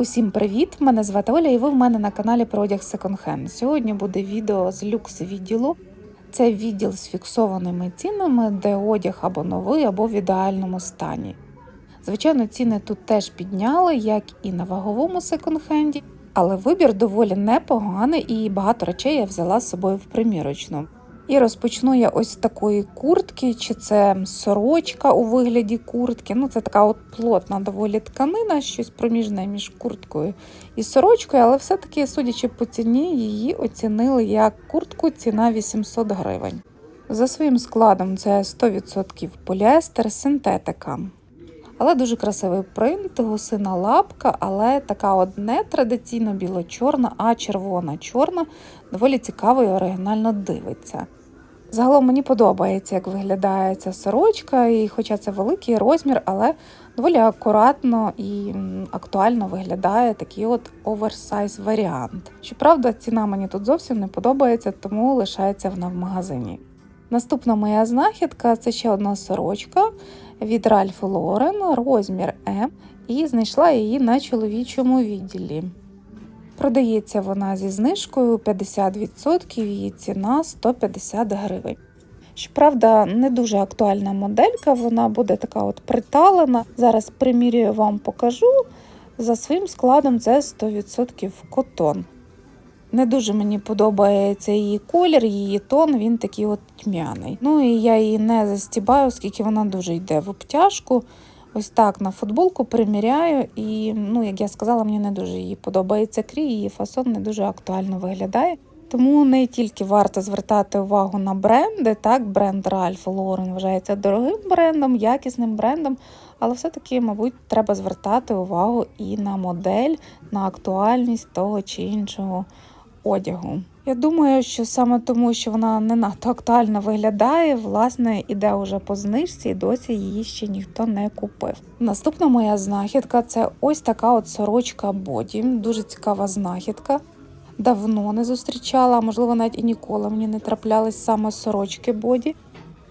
Усім привіт! Мене звати Оля, і ви в мене на каналі про одяг Hand. Сьогодні буде відео з люкс відділу. Це відділ з фіксованими цінами, де одяг або новий, або в ідеальному стані. Звичайно, ціни тут теж підняли, як і на ваговому секонд-хенді, але вибір доволі непоганий і багато речей я взяла з собою в примірочну. І розпочну я ось з такої куртки, чи це сорочка у вигляді куртки. Ну, це така от плотна доволі тканина, щось проміжне між курткою і сорочкою, але все-таки, судячи по ціні, її оцінили як куртку ціна 800 гривень. За своїм складом це 100% поліестер, синтетика. Але дуже красивий принт, гусина лапка, але така от не традиційно біло-чорна, а червона-чорна, доволі цікаво і оригінально дивиться. Загалом мені подобається, як виглядає ця сорочка, і хоча це великий розмір, але доволі акуратно і актуально виглядає такий от оверсайз варіант. Щоправда, ціна мені тут зовсім не подобається, тому лишається вона в магазині. Наступна моя знахідка це ще одна сорочка від Ralph Lauren, розмір М, і знайшла її на чоловічому відділі. Продається вона зі знижкою 50%, її ціна 150 гривень. Щоправда, не дуже актуальна моделька, вона буде така от приталена. Зараз примірюю вам покажу. За своїм складом це 100% котон. Не дуже мені подобається її колір, її тон, він такий от тьмяний. Ну і я її не застібаю, оскільки вона дуже йде в обтяжку. Ось так на футболку приміряю, і, ну, як я сказала, мені не дуже її подобається крій, її фасон не дуже актуально виглядає. Тому не тільки варто звертати увагу на бренди, так, бренд Ralph Lauren вважається дорогим брендом, якісним брендом, але все-таки, мабуть, треба звертати увагу і на модель, на актуальність того чи іншого одягу. Я думаю, що саме тому, що вона не надто актуально виглядає, власне, іде уже по знижці, і досі її ще ніхто не купив. Наступна моя знахідка це ось така от сорочка боді. Дуже цікава знахідка. Давно не зустрічала, можливо, навіть і ніколи мені не траплялись саме сорочки боді.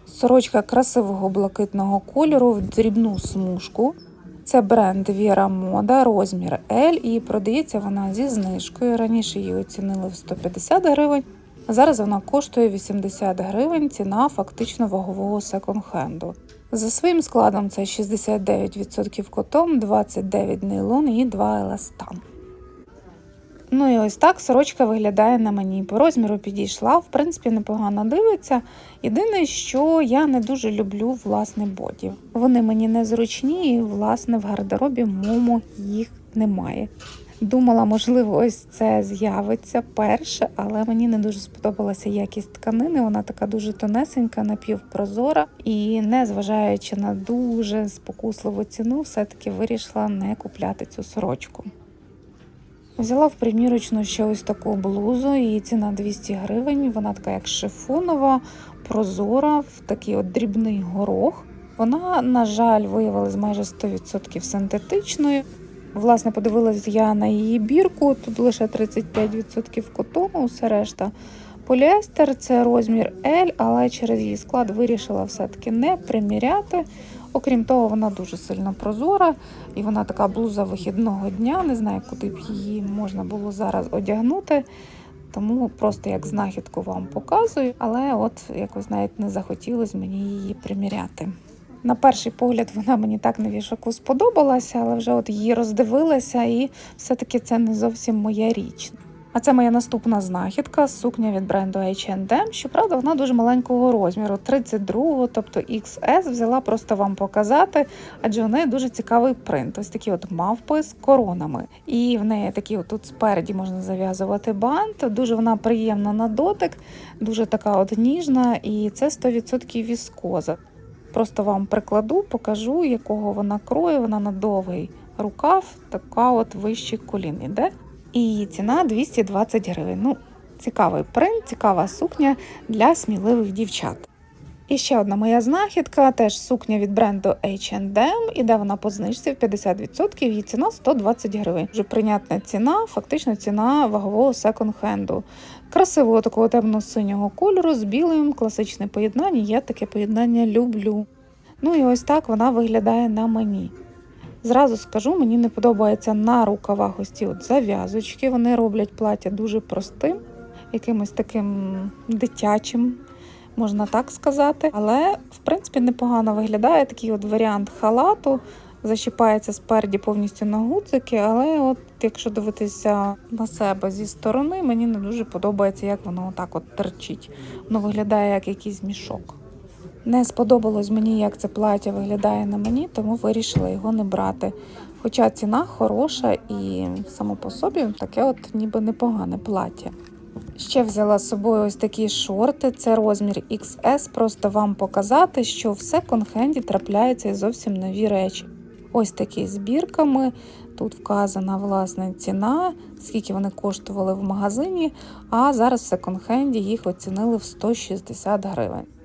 Сорочка красивого блакитного кольору в дрібну смужку. Це бренд Віра Мода, розмір L, і продається вона зі знижкою. Раніше її оцінили в 150 гривень, зараз вона коштує 80 гривень, ціна фактично вагового секонд-хенду. За своїм складом це 69% котон, 29 нейлон і 2 еластан. Ну і ось так сорочка виглядає на мені. По розміру підійшла, в принципі, непогано дивиться. Єдине, що я не дуже люблю власне боді. Вони мені незручні, і власне в гардеробі момо їх немає. Думала, можливо, ось це з'явиться перше, але мені не дуже сподобалася якість тканини. Вона така дуже тонесенька, напівпрозора, і незважаючи на дуже спокусливу ціну, все-таки вирішила не купляти цю сорочку. Взяла в примірочну ще ось таку блузу, її ціна 200 гривень. Вона така як шифонова, прозора, в такий от дрібний горох. Вона, на жаль, виявилась майже 100% синтетичною. Власне, подивилась я на її бірку, тут лише 35% котону, усе решта. Поліестер це розмір L, але через її склад вирішила все-таки не приміряти. Окрім того, вона дуже сильно прозора, і вона така блуза вихідного дня. Не знаю, куди б її можна було зараз одягнути. Тому просто як знахідку вам показую, але от якось навіть не захотілося мені її приміряти. На перший погляд вона мені так на вішаку сподобалася, але вже от її роздивилася, і все-таки це не зовсім моя річ. А це моя наступна знахідка сукня від бренду H&M. Щоправда, вона дуже маленького розміру, 32, тобто XS, взяла просто вам показати, адже у неї дуже цікавий принт. Ось такі от мавпи з коронами. І в неї такі от тут спереді можна зав'язувати бант. Дуже вона приємна на дотик, дуже така от ніжна, і це 100% віскоза. Просто вам прикладу, покажу, якого вона крою. Вона на довгий рукав, така от вищий колін іде. І її ціна 220 гривень. Ну, цікавий принт, цікава сукня для сміливих дівчат. І ще одна моя знахідка, теж сукня від бренду H&M, іде вона по знижці в 50%, її ціна 120 гривень. Вже прийнятна ціна, фактично ціна вагового секонд-хенду. Красивого такого темно-синього кольору з білим, класичне поєднання. Я таке поєднання люблю. Ну і ось так вона виглядає на мені. Зразу скажу, мені не подобається на рукавах ось ці от зав'язочки. Вони роблять плаття дуже простим, якимось таким дитячим, можна так сказати. Але, в принципі, непогано виглядає такий от варіант халату. Защіпається спереді повністю на гудзики, але от якщо дивитися на себе зі сторони, мені не дуже подобається, як воно отак от терчить. Воно виглядає як якийсь мішок. Не сподобалось мені, як це плаття виглядає на мені, тому вирішила його не брати. Хоча ціна хороша і само по собі таке от ніби непогане плаття. Ще взяла з собою ось такі шорти, це розмір XS, просто вам показати, що в секонд-хенді трапляються і зовсім нові речі. Ось такі збірками. Тут вказана власне ціна, скільки вони коштували в магазині, а зараз в секонд-хенді їх оцінили в 160 гривень.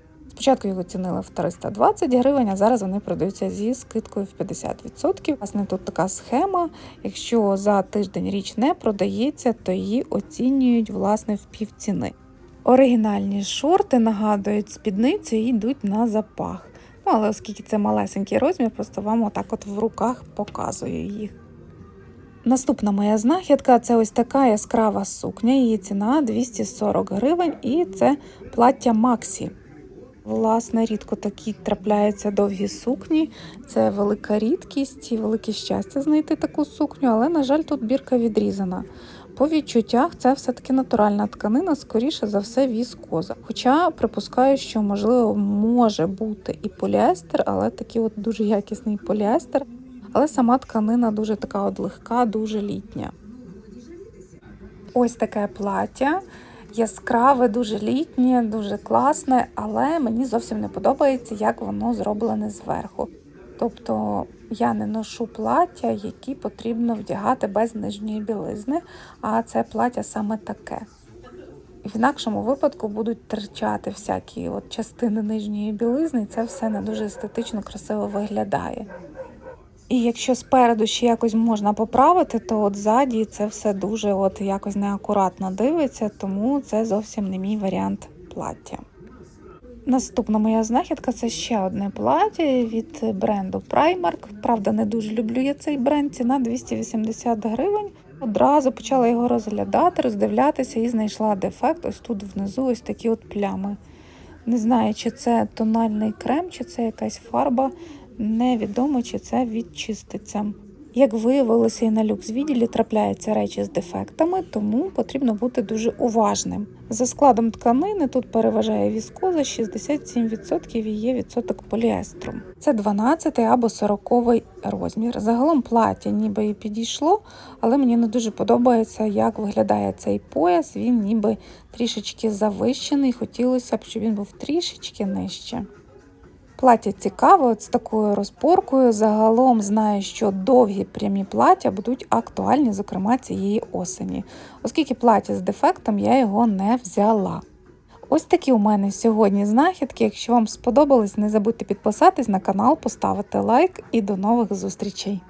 Спочатку їх оцінили в 320 гривень, а зараз вони продаються зі скидкою в 50%. Власне, тут така схема. Якщо за тиждень річ не продається, то її оцінюють власне в півціни. Оригінальні шорти нагадують спідницю і йдуть на запах. Ну, але оскільки це малесенький розмір, просто вам отак от в руках показую їх. Наступна моя знахідка це ось така яскрава сукня. Її ціна 240 гривень, і це плаття Максі. Власне, рідко такі трапляються довгі сукні. Це велика рідкість і велике щастя знайти таку сукню, але, на жаль, тут бірка відрізана. По відчуттях це все-таки натуральна тканина, скоріше за все, віскоза. Хоча припускаю, що можливо може бути і поліестер, але такий от дуже якісний поліестер. Але сама тканина дуже така от легка, дуже літня. Ось таке плаття. Яскраве, дуже літнє, дуже класне, але мені зовсім не подобається, як воно зроблене зверху. Тобто я не ношу плаття, які потрібно вдягати без нижньої білизни, а це плаття саме таке. І в інакшому випадку будуть терчати всякі от частини нижньої білизни, і це все не дуже естетично красиво виглядає. І якщо спереду ще якось можна поправити, то от ззаді це все дуже от якось неакуратно дивиться, тому це зовсім не мій варіант плаття. Наступна моя знахідка це ще одне плаття від бренду Primark. Правда, не дуже люблю я цей бренд, ціна 280 гривень. Одразу почала його розглядати, роздивлятися і знайшла дефект. Ось тут внизу ось такі от плями. Не знаю, чи це тональний крем, чи це якась фарба. Невідомо, чи це відчиститься. Як виявилося, і на люкс-відділі трапляються речі з дефектами, тому потрібно бути дуже уважним. За складом тканини тут переважає віскоза 67% і є відсоток поліестру. Це 12 або 40 розмір. Загалом плаття ніби і підійшло, але мені не дуже подобається, як виглядає цей пояс. Він ніби трішечки завищений. Хотілося б, щоб він був трішечки нижче. Плаття цікаве, от з такою розпоркою. Загалом знаю, що довгі прямі плаття будуть актуальні, зокрема цієї осені. Оскільки плаття з дефектом, я його не взяла. Ось такі у мене сьогодні знахідки. Якщо вам сподобалось, не забудьте підписатись на канал, поставити лайк і до нових зустрічей.